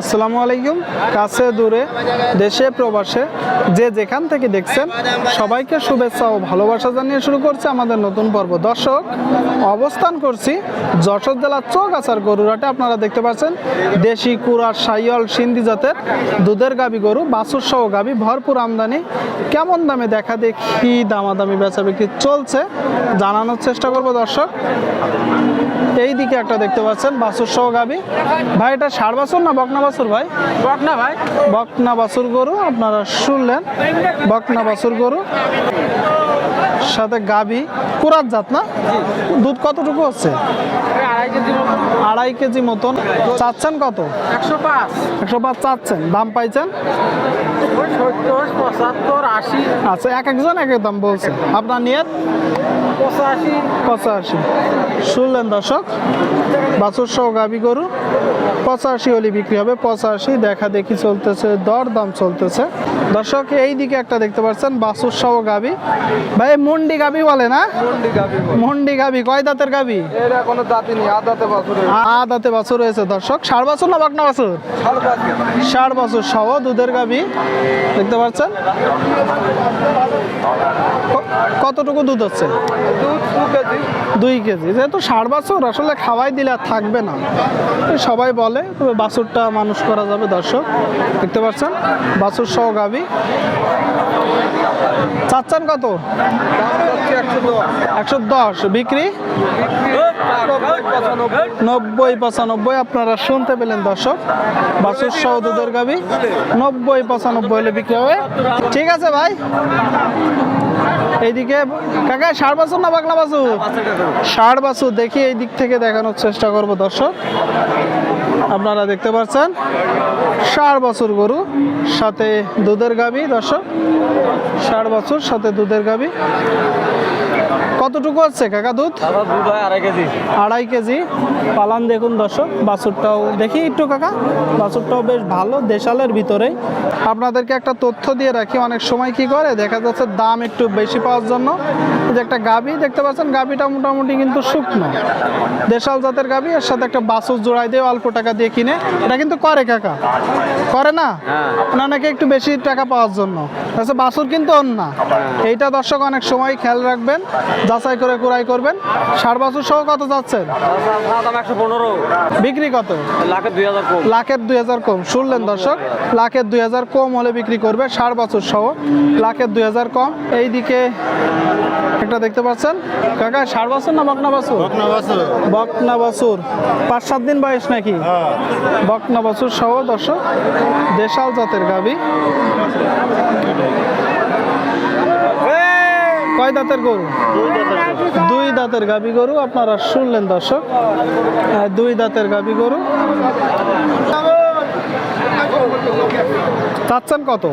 আসসালামু আলাইকুম। কাছে দূরে, দেশে, প্রবাসে, যে যেখান থেকে দেখছেন, সবাইকে শুভেচ্ছা ও ভালোবাসা জানিয়ে শুরু করছে আমাদের নতুন পর্ব। দর্শক, অবস্থান করছি যশোর জেলার চৌগাছার গরুরাটে আপনারা দেখতে পাচ্ছেন, দেশি কুড়ার সাইয়ল সিন্ধি জাতের দুধের গাবি গরু বাছুর সহ গাবি, ভরপুর আমদানি। কেমন দামে দেখা দেখি দামাদামি বেচা বিক্রি চলছে, জানানোর চেষ্টা করব দর্শক। এই দিকে একটা দেখতে পাচ্ছেন বাছুর সহ গাবি। ভাই এটা ষাড় বাছুর না বকনা বাছুর ভাই? বকনা ভাই। বকনা বাছুর গরু আপনারা শুনলেন। বকনা বাছুর গরু। সাথে গাবি কুরাত জাত না? দুধ কতটুকু হচ্ছে? আড়াই কেজি আড়াই কেজি মতন। চাচ্ছেন কত? একশো পাঁচ একশো পাঁচ চাচ্ছেন। দাম পাইছেন? আচ্ছা এক একজন এক এক দাম বলছে। আপনার নিয়ত? পঁচাশি। পঁচাশি। শুনলেন দর্শক বাছুর সহ গাবি গরু। পঁচাশি হলে বিক্রি হবে পঁচাশি দেখা দেখি চলতেছে দর দাম চলতেছে। দর্শক এই দিকে একটা দেখতে পাচ্ছেন বাসুর সহ গাবি। ভাই মুন্ডি গাবি বলে না? মুন্ডি গাবি কয় দাঁতের গাবি? আদাতে বছরে রয়েছে দর্শক ষাট বছর না বাকনা বাছুর? ষাট বছর। সহ দুধের গাবি। দেখতে পাচ্ছেন? কতটুকু দুধ হচ্ছে দুই কেজি। যেহেতু ষাট বছর, আসলে খাওয়াই দিলে আর থাকবে না। সবাই বলে, তবে বাছুরটা মানুষ করা যাবে দর্শক। দেখতে পাচ্ছেন? বাছুর সহ গাবি চাচ্ছেন কত? একশো দশ। বিক্রি? নব্বই পঁচানব্বই। আপনারা শুনতে পেলেন দর্শক। বাছুর সহ দুধের গাবি নব্বই পঁচানব্বই হলে বিক্রি হবে। ঠিক আছে ভাই। এইদিকে, কাকা, ষাট বছর না বাংলা বাছুর ষাট বাছুর, দেখি এই দিক থেকে দেখানোর চেষ্টা করব দর্শক। আপনারা দেখতে পাচ্ছেন, ষাট বছর গরু, সাথে দুধের গাবি দর্শক। ষাট বছর, সাথে দুধের গাবি কতটুকু হচ্ছে কাকা দুধ? হয় আড়াই কেজি। আড়াই কেজি। পালান দেখুন দর্শক বাছুরটাও দেখি একটু কাকা। বাছুরটাও বেশ ভালো দেশালের ভিতরেই। আপনাদেরকে একটা তথ্য দিয়ে রাখি অনেক সময় কি করে? দেখা যাচ্ছে দাম একটু বেশি পাওয়ার জন্য। যে একটা গাবি দেখতে পাচ্ছেন গাবিটা মোটামুটি কিন্তু শুকনো। দেশাল জাতের গাবি এর সাথে একটা বাছুর জোড়াই দিয়ে অল্প টাকা দিয়ে কিনে। এটা কিন্তু করে কাকা। করে না? না নাকি একটু বেশি টাকা পাওয়ার জন্য? আচ্ছা বাছুর কিন্তু অন্য। না এইটা দর্শক অনেক সময় খেয়াল রাখবেন যাচাই করে কুড়াই করবেন। ষাট বাছুর সহ কত যাচ্ছেন? বিক্রি কত? লাখের দুই হাজার কম। শুনলেন দর্শক লাখের দুই হাজার কম হলে বিক্রি করবে ষাট বছর সহ। লাখের দুই হাজার কম। এইদিকে একটা দেখতে পাচ্ছেন। কাকা ষাট বছর না বকনা বাছুর? বকনা বাছুর। পাঁচ সাত দিন বয়স নাকি? বকনা বাছুর সহ দর্শক দেশাল জাতের গাবি। কয় দাঁতের গরু? দুই দাঁতের গাবি গরু, আপনারা শুনলেন দর্শক। দুই দাঁতের গাবি গরু। চাচ্ছেন কত?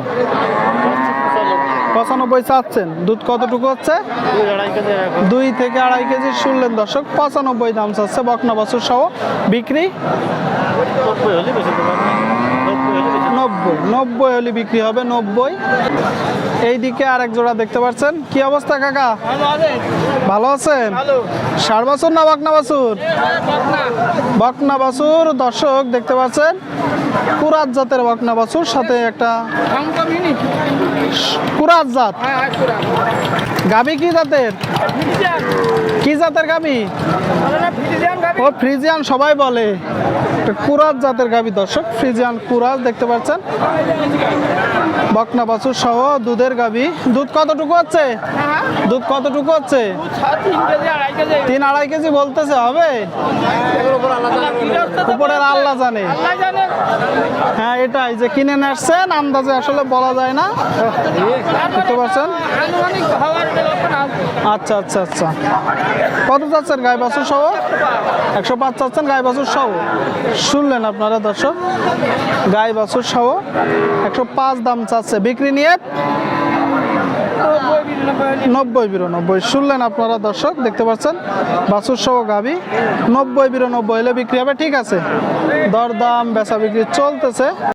পঁচানব্বই চাচ্ছেন। দুধ কতটুকু হচ্ছে? দুই থেকে আড়াই কেজি, শুনলেন দর্শক। পঁচানব্বই দাম চাচ্ছে বকনা বছর সহ বিক্রি। নব্বই। নব্বই হলে বিক্রি হবে, নব্বই। এইদিকে আরেক জোড়া দেখতে পাচ্ছেন। কি অবস্থা কাকা? ভালো আছেন? ষাট বছর না বকনা বাছুর? বকনা বাছুর, দর্শক দেখতে পাচ্ছেন। কুরাত জাতের বকনা বাছুর, সাথে একটা কুরাত জাত। গাবি কি জাতের? কি জাতের গাবি? ও ফ্রিজিয়ান সবাই বলে। কুরাত জাতের গাবি, দর্শক। ফ্রিজিয়ান কুরাত দেখতে পাচ্ছেন। বকনা বাছুর সহ দুধের গাবি দুধ কতটুকু হচ্ছে? দুধ কতটুকু হচ্ছে? তিন আড়াই কেজি বলতেছে, হবে? উপরের আল্লাহ জানে। হ্যাঁ এটাই যে কিনে নিয়ে আসছেন, আন্দাজে আসলে বলা যায় না। দেখতে পাচ্ছেন আচ্ছা আচ্ছা আচ্ছা। কত চাচ্ছেন গায়ে বাছুর সহ? একশো পাঁচ চাচ্ছেন গায়ে বাছুর সহ। শুনলেন আপনারা দর্শক? গায়ে বাছুর সহ একশো পাঁচ দাম চাচ্ছে। বিক্রি নিয়ে নব্বই বিরানব্বই। শুনলেন আপনারা দর্শক? দেখতে পাচ্ছেন? বাছুর সহ গাবি। নব্বই বিরানব্বই হলে বিক্রি হবে। ঠিক আছে। দরদাম, বেচা বিক্রি চলতেছে।